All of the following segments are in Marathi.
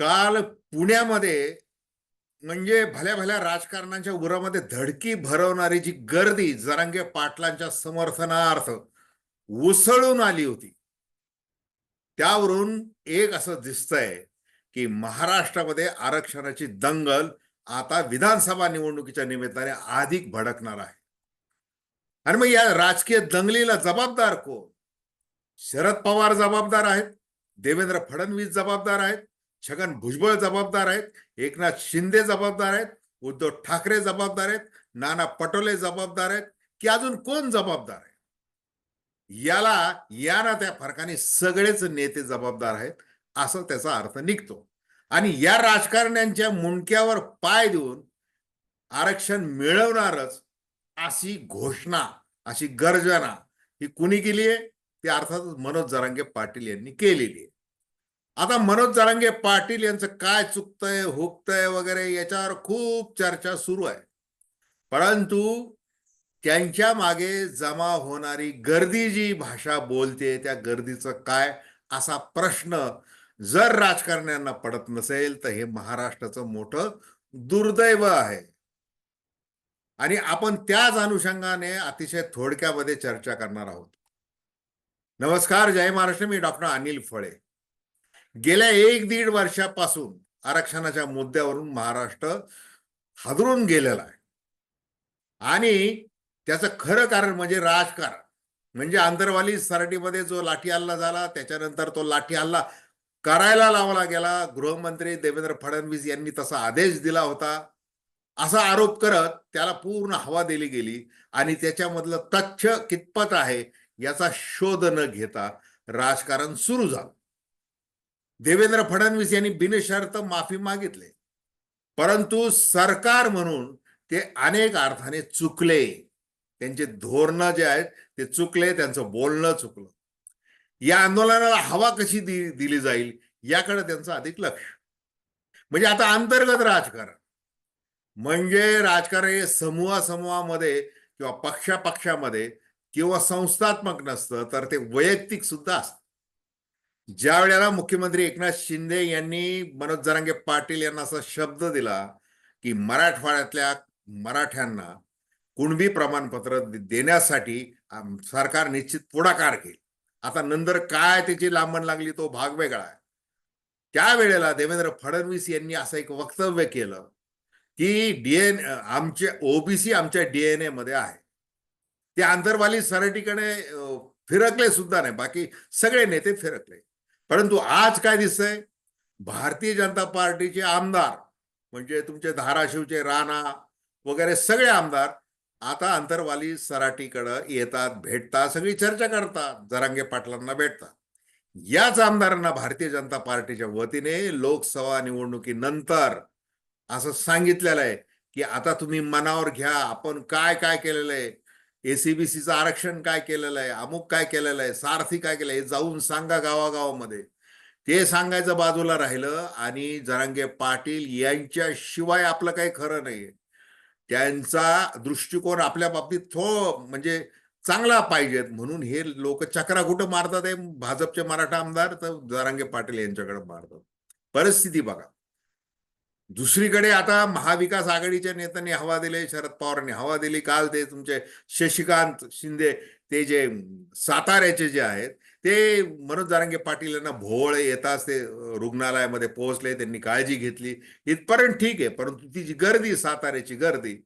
काल पुण्यामध्ये म्हणजे भल्या भल्या राजकारणाच्या उरामध्ये धडकी भरवणारी जी गर्दी जरांगे पाटलांच्या समर्थनार्थ उसळून आली होती त्यावरून एक असं दिसतंय की महाराष्ट्रामध्ये आरक्षणाची दंगल आता विधानसभा निवडणुकीच्या निमित्ताने अधिक भडकणार आहे. आणि मग या राजकीय दंगलीला जबाबदार कोण? शरद पवार जबाबदार आहेत देवेंद्र फडणवीस जबाबदार आहेत छगन भुजबळ जबाबदार आहेत एकनाथ शिंदे जबाबदार आहेत उद्धव ठाकरे जबाबदार आहेत नाना पटोले जबाबदार आहेत की अजून कोण जबाबदार आहे? याला या ना त्या फरकाने सगळेच नेते जबाबदार आहेत असं त्याचा अर्थ निघतो. आणि या राजकारण्यांच्या मुंडक्यावर पाय देऊन आरक्षण मिळवणारच अशी घोषणा अशी गर्जना ही कुणी केली आहे ती अर्थातच मनोज जरांगे पाटील यांनी केलेली आहे आता मनोज जरांगे पाटील यांचं काय चुकतंय हुकतंय वगैरे याच्यावर खूप चर्चा सुरू आहे. परंतु त्यांच्या मागे जमा होणारी गर्दी जी भाषा बोलते त्या गर्दीचं काय असा प्रश्न जर राजकारण्यांना पडत नसेल तर हे महाराष्ट्राचं मोठं दुर्दैव आहे. आणि आपण त्याच अनुषंगाने अतिशय थोडक्यामध्ये चर्चा करणार आहोत. नमस्कार जय महाराष्ट्र. मी डॉक्टर अनिल फळे. गेल्या एक दीड वर्षापासून आरक्षणाच्या मुद्द्यावरून महाराष्ट्र हादरून गेलेला आहे. आणि त्याचं खरं कारण म्हणजे राजकारण. म्हणजे आंतरवाली सराटीमध्ये जो लाठी हल्ला झाला त्याच्यानंतर तो लाठी हल्ला करायला लावला गेला. गृहमंत्री देवेंद्र फडणवीस यांनी तसा आदेश दिला होता. असा आरोप करत त्याला पूर्ण हवा दिली गेली. आणि त्याच्यामधलं तथ्य कितपत आहे याचा शोध न घेता राजकारण सुरू झालं. देवेंद्र फडणवीस यांनी बिनशर्त माफी मागितले. परंतु सरकार म्हणून ते अनेक अर्थाने चुकले. त्यांचे धोरणं जे आहेत ते चुकले त्यांचं बोलणं चुकलं. या आंदोलनाला हवा कशी दि, दिली जाईल याकडे त्यांचं अधिक लक्ष. म्हणजे आता अंतर्गत राजकारण. म्हणजे राजकारण हे समूहा समूहामध्ये किंवा पक्षापक्षामध्ये किंवा संस्थात्मक नसतं तर ते वैयक्तिक सुद्धा असतं. ज्या वेळेला मुख्यमंत्री एकनाथ शिंदे यांनी मनोज जरांगे पाटील यांना असा शब्द दिला की मराठवाड्यातल्या मराठ्यांना कुणबी प्रमाणपत्र देण्यासाठी सरकार निश्चित पुढाकार घेईल. आता नंतर काय त्याची लांबण लागली तो भाग वेगळा आहे. त्यावेळेला देवेंद्र फडणवीस यांनी असं एक वक्तव्य केलं की डीएन आमचे ओबीसी आमच्या डीएनए मध्ये आहे. ते आंतरवाली सरटीकडे फिरकले सुद्धा नाही. बाकी सगळे नेते फिरकले. परंतु आज काय दिसतंय? भारतीय जनता पार्टीचे आमदार म्हणजे तुमचे धाराशिवचे राणा वगैरे सगळे आमदार आता अंतरवाली सराटीकडं येतात भेटतात सगळी चर्चा करतात जरांगे पाटलांना भेटतात. याच आमदारांना भारतीय जनता पार्टीच्या वतीने लोकसभा निवडणुकीनंतर असं सांगितलेलं आहे की आता तुम्ही मनावर घ्या आपण काय काय केलेलं आहे? एसीबीसीचं आरक्षण काय केलेलं आहे? अमुक काय केलेलं आहे? सारथी काय केलं हे जाऊन सांगा गावागावामध्ये. ते सांगायचं बाजूला राहिलं आणि जरांगे पाटील यांच्याशिवाय आपलं काही खरं नाहीये. त्यांचा दृष्टिकोन आपल्या बाबतीत थो म्हणजे चांगला पाहिजेत. म्हणून हे लोक चक्रा कुठं मारतात. हे भाजपचे मराठा आमदार तर जरांगे पाटील यांच्याकडे मारतात. परिस्थिती बघा. दुसरीकडे आता महाविकास आघाडीच्या नेत्यांनी हवा दिले शरद पवारांनी हवा दिली. काल ते तुमचे शशिकांत शिंदे ते जे साताऱ्याचे जे आहेत ते मनोज जारंगे पाटील यांना भोवळ येताच ते रुग्णालयामध्ये पोहोचले त्यांनी काळजी घेतली. इथपर्यंत ठीक आहे परंतु ती जी गर्दी साताऱ्याची गर्दी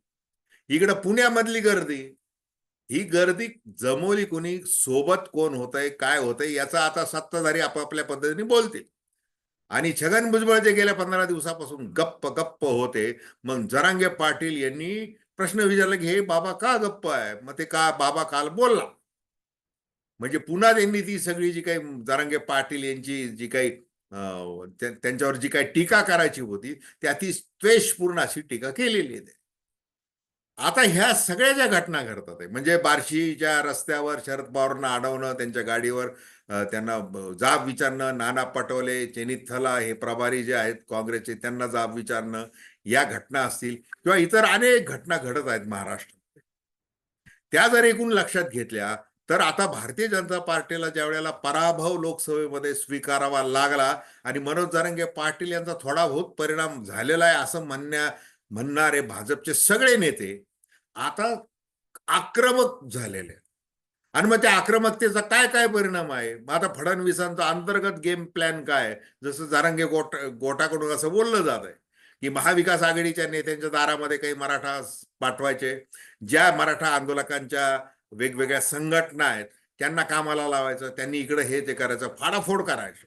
इकडं पुण्यामधली गर्दी ही गर्दी जमवली कोणी सोबत कोण होतंय काय होतंय याचा आता सत्ताधारी आपापल्या पद्धतीने बोलतील. आणि छगन भुजबळ जे गेल्या पंधरा दिवसापासून गप्प गप्प होते मग जरांगे पाटील यांनी प्रश्न विचारला की हे बाबा का गप्प आहे? मग ते का बाबा काल बोलला? म्हणजे पुन्हा त्यांनी ती सगळी जी काही जरांगे पाटील यांची जी काही त्यांच्यावर जी काही टीका करायची होती त्या ती द्वेषपूर्ण अशी टीका केलेली आहे. आता ह्या सगळ्या ज्या घटना घडतात आहे म्हणजे बार्शीच्या रस्त्यावर शरद पवारांना अडवणं त्यांच्या गाडीवर त्यांना जाब विचारणं नाना पटोले चेनिथला हे प्रभारी जे आहेत काँग्रेसचे त्यांना जाब विचारणं या घटना असतील किंवा इतर अनेक घटना घडत आहेत महाराष्ट्रात त्या जर एकूण लक्षात घेतल्या तर आता भारतीय जनता पार्टीला ज्या वेळेला पराभव लोकसभेमध्ये स्वीकारावा लागला आणि मनोज जरंगे पाटील यांचा थोडा बहुत परिणाम झालेला आहे असं म्हणण्या म्हणणारे भाजपचे सगळे नेते आता आक्रमक झालेले आणि मग त्या आक्रमकतेचा काय काय परिणाम आहे? मग आता फडणवीसांचा अंतर्गत गेम प्लॅन काय? आहे? जसं जारांगे गोट गोटाकडून असं बोललं जात आहे की महाविकास आघाडीच्या नेत्यांच्या दारामध्ये काही मराठा पाठवायचे. ज्या मराठा आंदोलकांच्या वेगवेगळ्या संघटना आहेत त्यांना कामाला लावायचं त्यांनी इकडे हे ते करायचं फाडाफोड करायचं.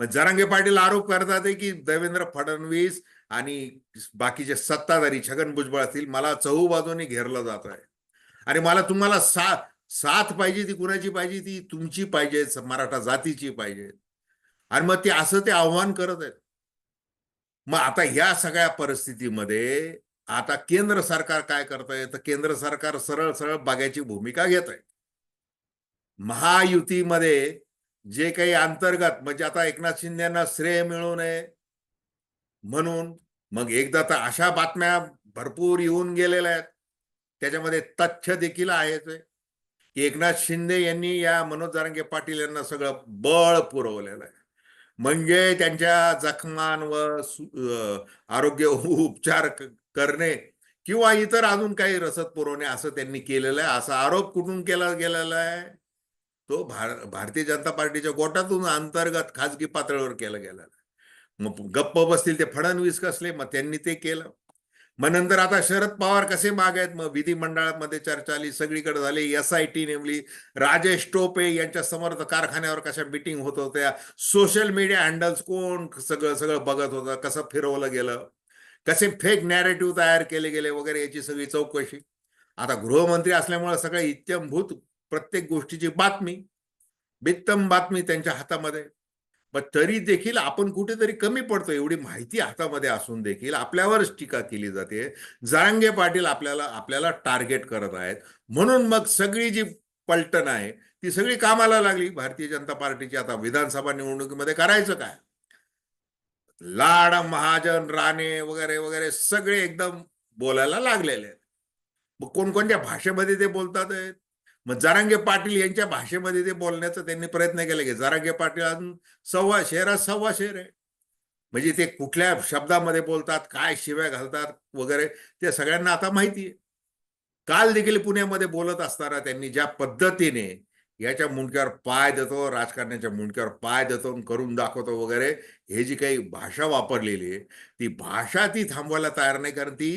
मग जरांगे पाटील आरोप करतात आहे की देवेंद्र फडणवीस आणि बाकीचे सत्ताधारी छगन भुजबळ असतील मला चहू बाजूने घेरलं जात आहे आणि मला तुम्हाला सा साथ पाहिजे ती कुणाची पाहिजे? ती तुमची पाहिजे मराठा जातीची पाहिजे. आणि मग ते असं ते आव्हान करत आहेत. मग आता ह्या सगळ्या परिस्थितीमध्ये आता केंद्र सरकार काय करत आहे तर केंद्र सरकार सरळ सरळ बागायची भूमिका घेत आहे. महायुतीमध्ये जे काही अंतर्गत म्हणजे आता एकनाथ शिंदेना श्रेय मिळू नये म्हणून मग एकदा तर अशा बातम्या भरपूर येऊन गेलेल्या आहेत. त्याच्यामध्ये तथ्य देखील आहेच आहे. एकनाथ शिंदे यांनी या मनोज जारंगे पाटील यांना सगळं बळ पुरवलेलं आहे. म्हणजे त्यांच्या जखमांवर आरोग्य उपचार करणे किंवा इतर अजून काही रसद पुरवणे असं त्यांनी केलेलं आहे. असा आरोप कुठून केला गेलेला आहे? तो भार भारतीय जनता पार्टीच्या गोटातून अंतर्गत खाजगी पातळीवर केला गेलेला आहे. मग गप्प बसतील ते फडणवीस कसले? मग त्यांनी ते केलं. मग नंतर आता शरद पवार कसे माग आहेत? मग विधिमंडळामध्ये चर्चा आली सगळीकडे झाली एस आय टी नेमली राजेश टोपे यांच्या समर्थ कारखान्यावर कशा मिटिंग होत होत्या? सोशल मीडिया हँडल्स कोण सगळं सगळं बघत होतं? कसं फिरवलं गेलं? कसे फेक नॅरेटिव्ह तयार केले गेले वगैरे याची सगळी चौकशी? आता गृहमंत्री असल्यामुळे सगळं इत्यंभूत प्रत्येक गोष्टीची बातमी बित्तम बातमी त्यांच्या हातामध्ये. पण तरी देखील आपण कुठेतरी कमी पडतो एवढी माहिती हातामध्ये असून देखील आपल्यावरच टीका केली जाते. जारांगे पाटील आपल्याला आपल्याला टार्गेट करत आहेत. म्हणून मग सगळी जी पलटण आहे ती सगळी कामाला लागली. भारतीय जनता पार्टीची आता विधानसभा निवडणुकीमध्ये करायचं काय? लाड महाजन राणे वगैरे वगैरे सगळे एकदम बोलायला लागलेले आहेत. मग कोणकोणत्या भाषेमध्ये ते बोलतात आहेत? मग जारांगे पाटील यांच्या भाषेमध्ये ते बोलण्याचा त्यांनी प्रयत्न केला की जारांगे पाटील अजून सव्वा शहरात सव्वा शहर आहे. म्हणजे ते कुठल्या शब्दामध्ये बोलतात काय शिव्या घालतात वगैरे ते सगळ्यांना आता माहिती आहे. काल देखील पुण्यामध्ये बोलत असताना त्यांनी ज्या पद्धतीने याच्या मुंडक्यावर पाय देतो राजकारण्याच्या मुंडक्यावर पाय देतो करून दाखवतो वगैरे हे जी काही भाषा वापरलेली आहे ती भाषा ती थांबवायला तयार नाही कारण ती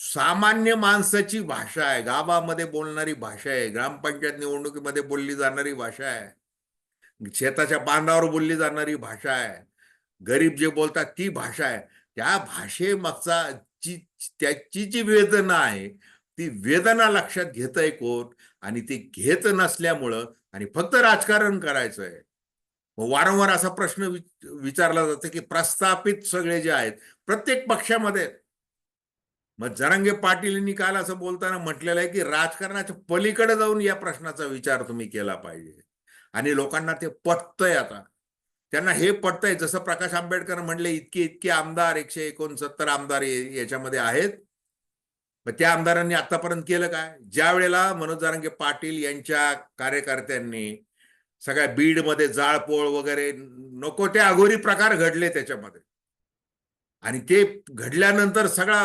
सामान्य माणसाची भाषा आहे. गावामध्ये बोलणारी भाषा आहे. ग्रामपंचायत निवडणुकीमध्ये बोलली जाणारी भाषा आहे. शेताच्या बांधावर बोलली जाणारी भाषा आहे. गरीब जे बोलतात ती भाषा आहे. त्या भाषेमागचा जी त्याची जी वेदना आहे ती वेदना लक्षात घेत आहे कोण? आणि ती घेत नसल्यामुळं आणि फक्त राजकारण करायचं आहे वारंवार असा प्रश्न विचारला जातो की प्रस्थापित सगळे जे आहेत प्रत्येक पक्षामध्ये मग जरांगे पाटील यांनी काल असं बोलताना म्हटलेलं आहे की राजकारणाच्या पलीकडे जाऊन या प्रश्नाचा विचार तुम्ही केला पाहिजे. आणि लोकांना ते पटतंय आता. त्यांना हे पटतंय जसं प्रकाश आंबेडकर म्हणले इतके इतके आमदार एकशे एकोणसत्तर आमदार याच्यामध्ये आहेत. मग त्या आमदारांनी आतापर्यंत केलं काय? ज्या वेळेला मनोज जारंगे पाटील यांच्या कार्यकर्त्यांनी सगळ्या बीडमध्ये जाळपोळ वगैरे नको ते अघोरी प्रकार घडले त्याच्यामध्ये. आणि ते घडल्यानंतर सगळा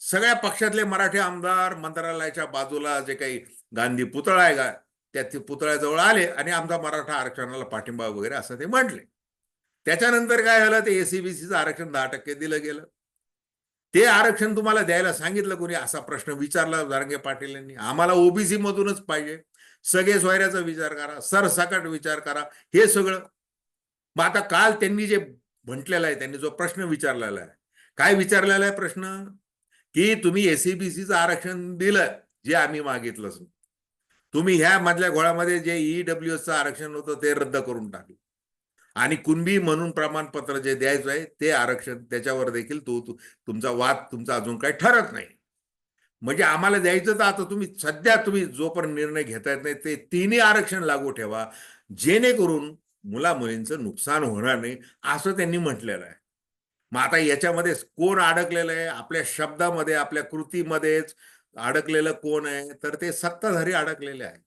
सगळ्या पक्षातले मराठी आमदार मंत्रालयाच्या बाजूला जे काही गांधी पुतळा आहे का त्या ते पुतळ्याजवळ आले आणि आमचा मराठा आरक्षणाला पाठिंबा वगैरे असं ते म्हटले. त्याच्यानंतर काय झालं? ते एसीबीसीचं आरक्षण दहा टक्के दिलं गेलं. ते आरक्षण तुम्हाला द्यायला सांगितलं कोणी? असा प्रश्न विचारला जारंगे पाटील यांनी आम्हाला ओबीसी मधूनच पाहिजे. सगळे सोयऱ्याचा विचार करा. सरसकट विचार करा. हे सगळं. मग आता काल त्यांनी जे म्हटलेलं आहे त्यांनी जो प्रश्न विचारलेला आहे. काय विचारलेला आहे प्रश्न? की तुम्ही एसीबीसीचं आरक्षण दिलं जे आम्ही मागितलं तुम्ही ह्या मधल्या घोळामध्ये जे ईडब्ल्यू एसचं आरक्षण होतं ते रद्द करून टाकलं. आणि कुणबी म्हणून प्रमाणपत्र जे द्यायचं आहे ते आरक्षण त्याच्यावर देखील तो तुमचा वाद तुमचा अजून काही ठरत नाही. म्हणजे आम्हाला द्यायचं तर आता तुम्ही सध्या तुम्ही जोपर्यंत निर्णय घेता येत नाही ते तिन्ही आरक्षण लागू ठेवा. जेणेकरून मुला मुलींचं नुकसान होणार नाही असं त्यांनी म्हटलेलं आहे. मग आता याच्यामध्ये कोण अडकलेलं आहे? आपल्या शब्दामध्ये आपल्या कृतीमध्येच अडकलेलं कोण आहे? तर ते सत्ताधारी अडकलेले आहेत.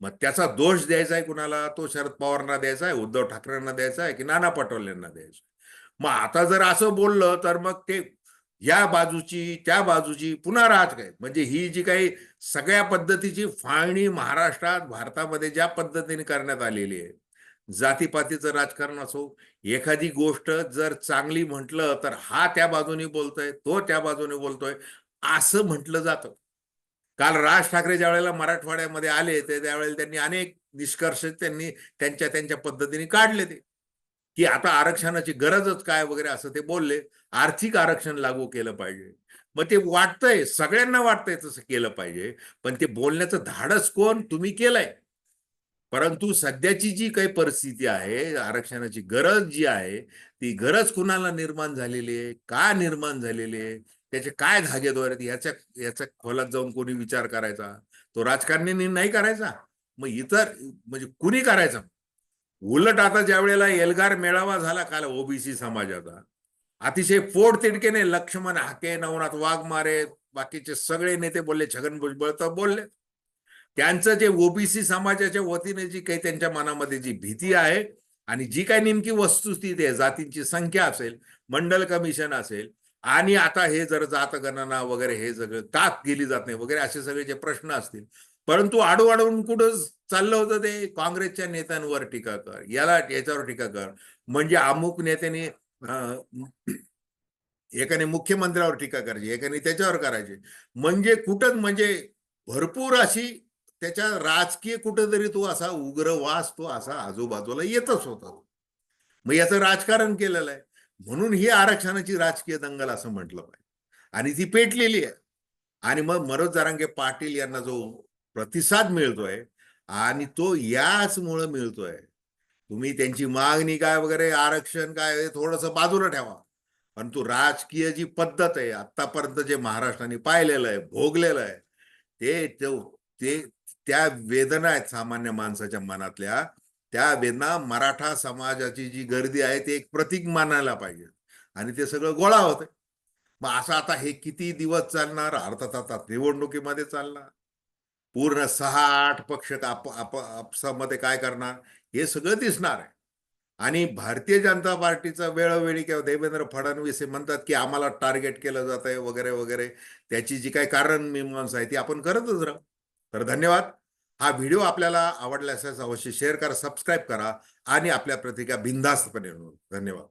मग त्याचा दोष द्यायचा आहे कुणाला? तो शरद पवारांना द्यायचा आहे उद्धव ठाकरेंना द्यायचा आहे की नाना पटोलेंना द्यायचा आहे? मग आता जर असं बोललं तर मग ते या बाजूची त्या बाजूची पुन्हा राजकारण म्हणजे ही जी काही सगळ्या पद्धतीची फाळणी महाराष्ट्रात भारतामध्ये ज्या पद्धतीने करण्यात आलेली आहे जातीपातीचं राजकारण असो एखादी गोष्ट जर चांगली म्हटलं तर हा त्या बाजूने बोलतोय तो त्या बाजूने बोलतोय असं म्हटलं जातं. काल राज ठाकरे ज्या वेळेला मराठवाड्यामध्ये आले ते त्यावेळेला त्यांनी अनेक निष्कर्ष त्यांनी त्यांच्या त्यांच्या पद्धतीने काढले ते. की आता आरक्षणाची गरजच काय वगैरे असं ते बोलले. आर्थिक आरक्षण लागू केलं पाहिजे. मग ते वाटतंय सगळ्यांना वाटतंय तसं केलं पाहिजे. पण ते बोलण्याचं धाडस कोण? तुम्ही केलंय. परंतु सध्याची जी काही परिस्थिती आहे आरक्षणाची गरज जी आहे ती गरज कुणाला निर्माण झालेली आहे का निर्माण झालेली आहे त्याचे काय धागेदोर आहेत याच्या याच्या खोलात जाऊन कोणी विचार करायचा? तो राजकारण्यांनी नाही करायचा? मग इतर म्हणजे कुणी करायचा? उलट आता ज्या वेळेला एल्गार मेळावा झाला काल ओबीसी समाजाचा अतिशय पोट तिडकेने लक्ष्मण हाके नवनाथ वाघमारे बाकीचे सगळे नेते बोलले छगन भुजबळ तर बोलले. त्यांचं जे ओबीसी समाजाच्या वतीने जी काही त्यांच्या मनामध्ये जी भीती आहे आणि जी काही नेमकी वस्तुस्थिती आहे जातींची संख्या असेल मंडल कमिशन असेल आणि आता हे जर जात गणना वगैरे हे सगळं का केली जात नाही वगैरे असे सगळे जे प्रश्न असतील परंतु आडूआडून कुठं चाललं होतं ते? काँग्रेसच्या नेत्यांवर टीका कर. याला याच्यावर टीका कर. म्हणजे अमुक नेत्याने एकाने मुख्यमंत्र्यावर टीका करायची एकाने त्याच्यावर करायची. म्हणजे कुठंच म्हणजे भरपूर अशी त्याच्या राजकीय कुठंतरी तो असा उग्र वास तो असा आजूबाजूला येतच होता. मग याचं राजकारण केलेलं आहे. म्हणून ही आरक्षणाची राजकीय दंगल असं म्हटलं पाहिजे. आणि ती पेटलेली आहे. आणि मग मनोज जारांगे पाटील यांना जो प्रतिसाद मिळतोय आणि तो याचमुळं मिळतोय. तुम्ही त्यांची मागणी काय वगैरे आरक्षण काय थोडस बाजूला ठेवा. परंतु राजकीय जी पद्धत आहे आतापर्यंत जे महाराष्ट्राने पाहिलेलं आहे भोगलेलं आहे ते ते त्या वेदना आहेत सामान्य माणसाच्या मनातल्या. त्या वेदना मराठा समाजाची जी गर्दी आहे ते एक प्रतीक मानायला पाहिजे. आणि ते सगळं गोळा होत मग असं आता हे किती दिवस चालणार? अर्थात आता निवडणुकीमध्ये चालणार. पूर्ण सहा आठ पक्ष आप आप आपसामध्ये काय करणार? हे सगळं दिसणार आहे. आणि भारतीय जनता पार्टीचं वेळोवेळी किंवा देवेंद्र फडणवीस हे म्हणतात की आम्हाला टार्गेट केलं जात आहे वगैरे वगैरे. त्याची जी काही कारण मीमांसा आहे ती आपण करतच राहू. तर धन्यवाद. हा व्हिडिओ आपल्याला आवडला असल्यास अवश्य शेअर करा सबस्क्राईब करा आणि आपल्या प्रतिक्रिया बिंदास्तपणे धन्यवाद.